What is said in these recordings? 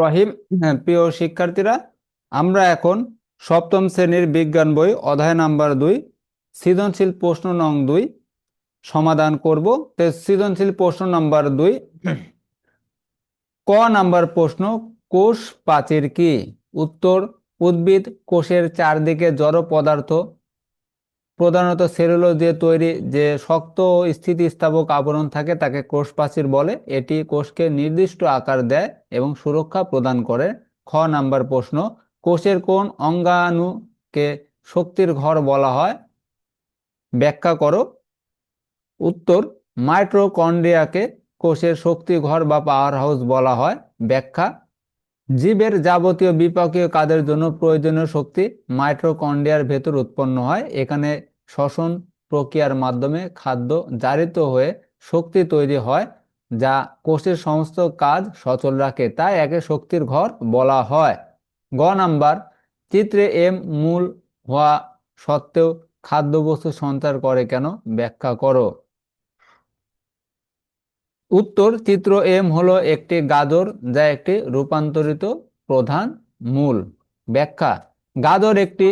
রহিম হ্যাঁ প্রিয় শিক্ষার্থীরা, আমরা এখন সপ্তম শ্রেণির বিজ্ঞান বই, অধ্যায় নাম্বার দুই, সৃজনশীল প্রশ্ন নং দুই, সমাধান করব। তো সৃজনশীল প্রশ্ন নাম্বার দুই, ক নাম্বার প্রশ্ন, কোষ প্রাচীর কি? উত্তর, উদ্ভিদ কোষের চারদিকে জড় পদার্থ প্রধানত সেলুলোজ দিয়ে তৈরি যে শক্ত স্থিতিস্থাপক আবরণ থাকে, তাকে কোষ প্রাচীর বলে। এটি কোষকে নির্দিষ্ট আকার দেয় এবং সুরক্ষা প্রদান করে। খ নাম্বার প্রশ্ন, কোষের কোন অঙ্গাণুকে শক্তির ঘর বলা হয়? ব্যাখ্যা করো। উত্তর মাইট্রোকন্ড্রিয়াকে কোষের শক্তি ঘর বা পাওয়ার হাউস বলা হয়। ব্যাখ্যা, জীবের যাবতীয় বিপাকীয় কাজের জন্য প্রয়োজনীয় শক্তি মাইট্রোকন্ড্রিয়ার ভেতর উৎপন্ন হয়। এখানে শ্বসন প্রক্রিয়ার মাধ্যমে খাদ্য জারিত হয়ে শক্তি তৈরি হয়, যা কোষের সমস্ত কাজ সচল রাখে। তাই একে শক্তির ঘর বলা হয়। গ নাম্বার, চিত্রে এম মূল হওয়া সত্ত্বেও খাদ্যবস্তু সঞ্চার করে কেন? ব্যাখ্যা করো। উত্তর, চিত্র এম হলো একটি গাজর যা একটি রূপান্তরিত প্রধান মূল। ব্যাখ্যা গাজর একটি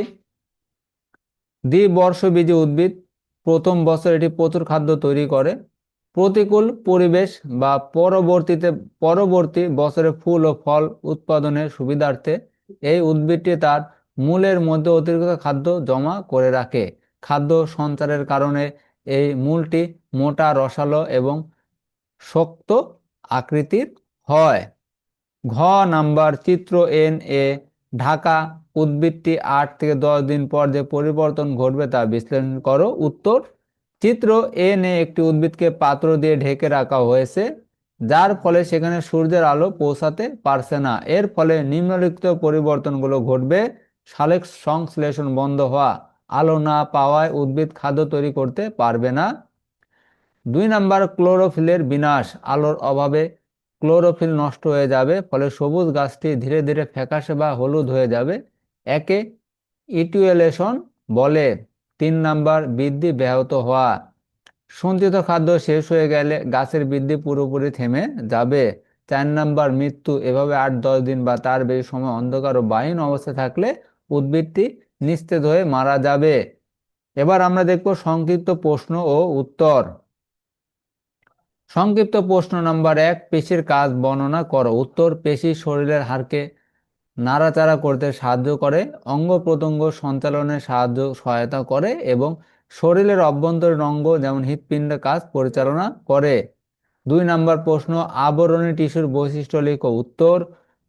দ্বিবর্ষবীজী উদ্ভিদ প্রথম বছর এটি প্রচুর খাদ্য তৈরি করে। প্রতিকূল পরিবেশ বা পরবর্তীতে, পরবর্তী বছরে ফুল ও ফল উৎপাদনের সুবিধার্থে এই উদ্ভিদটি তার মূলের মধ্যে অতিরিক্ত খাদ্য জমা করে রাখে। খাদ্য সঞ্চারের কারণে এই মূলটি মোটা, রসালো এবং শক্ত আকৃতির হয়। ঘ নাম্বার চিত্র এন এ ঢাকা উদ্ভিদটি আট থেকে দশ দিন পর যে পরিবর্তন ঘটবে তা বিশ্লেষণ করো। উত্তর, চিত্র এ একটি উদ্ভিদকে পাত্র দিয়ে ঢেকে রাখা হয়েছে, যার ফলে সেখানে সূর্যের আলো পৌঁছাতে পারছে না। এর ফলে নিম্নলিখিত পরিবর্তনগুলো ঘটবে সালেক সংশ্লেষণ বন্ধ হওয়া, আলো না পাওয়ায় উদ্ভিদ খাদ্য তৈরি করতে পারবে না। দুই নাম্বার, ক্লোরোফিলের বিনাশ, আলোর অভাবে ক্লোরোফিল নষ্ট হয়ে যাবে, ফলে সবুজ গাছটি ধীরে ধীরে ফ্যাকাশে বা হলুদ হয়ে যাবে। একে ইটুয়েলেশন বলে, তিন নাম্বার বৃদ্ধি ব্যাহত হওয়া। সঞ্চিত খাদ্য শেষ হয়ে গেলে গাছের বৃদ্ধি পুরোপুরি থেমে যাবে। চার নাম্বার মৃত্যু এভাবে আট দশ দিন বা তার বেশি সময় অন্ধকার ও বাহীন অবস্থায় থাকলে উদ্ভিদটি নিস্তেজ হয়ে মারা যাবে। এবার আমরা দেখব সংক্ষিপ্ত প্রশ্ন ও উত্তর। সংক্ষিপ্ত প্রশ্ন নাম্বার এক, পেশির কাজ বর্ণনা করো। উত্তর, পেশি শরীরের হাড়কে নাড়াচাড়া করতে সাহায্য করে, অঙ্গ প্রত্যঙ্গ সঞ্চালনে সাহায্য সহায়তা করে এবং শরীরের অভ্যন্তরীণ অঙ্গ যেমন হৃৎপিণ্ড কাজ পরিচালনা করে। দুই নাম্বার প্রশ্ন, আবরণী টিস্যুর বৈশিষ্ট্য লিখো। উত্তর,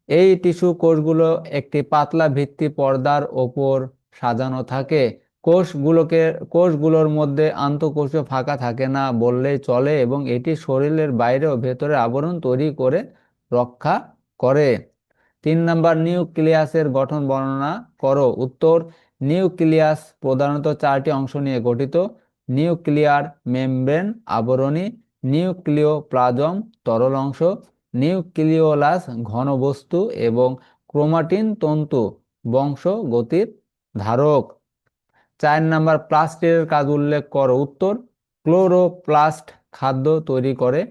এই টিস্যু কোষগুলো একটি পাতলা ভিত্তি পর্দার ওপর সাজানো থাকে। কোষগুলোকে, কোষগুলোর মধ্যে আন্তঃকোষীয় ফাঁকা থাকে না বললেই চলে এবং এটি শরীরের বাইরে ও ভেতরে আবরণ তৈরি করে রক্ষা করে। তিন নাম্বার, নিউক্লিয়াসের গঠন বর্ণনা করো। উত্তর, নিউক্লিয়াস প্রধানত চারটি অংশ নিয়ে গঠিত। নিউক্লিয়ার মেমব্রেন আবরণী, নিউক্লিওপ্লাজম তরল অংশ, নিউক্লিওলাস ঘনবস্তু এবং ক্রোমাটিন তন্তু বংশগতির ধারক। চার নাম্বার প্লাস্টিকের কাজ উল্লেখ করো। উত্তর, ক্লোরোপ্লাস্ট খাদ্য তৈরি করে।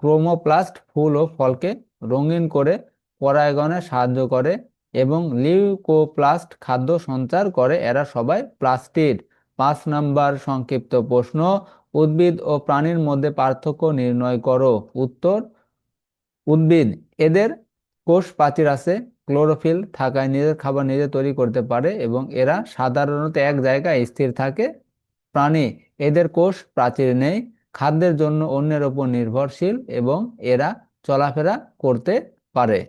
ক্রোমোপ্লাস্ট ফুল ও ফলকে রঙিন করে পরাগণে সাহায্য করে এবং লিউকোপ্লাস্ট খাদ্য সঞ্চার করে। এরা সবাই প্লাস্টিড। পাঁচ নাম্বার সংক্ষিপ্ত প্রশ্ন, উদ্ভিদ ও প্রাণীর মধ্যে পার্থক্য নির্ণয় করো। উত্তর, উদ্ভিদ, এদের কোষ প্রাচীর আছে। ক্লোরোফিল থাকায় নিজের খাবার নিজে তৈরি করতে পারে এবং এরা সাধারণত এক জায়গায় স্থির থাকে। প্রাণী এদের কোষ প্রাচীর নেই, খাদ্যের জন্য অন্যের ওপর নির্ভরশীল এবং এরা চলাফেরা করতে পারে।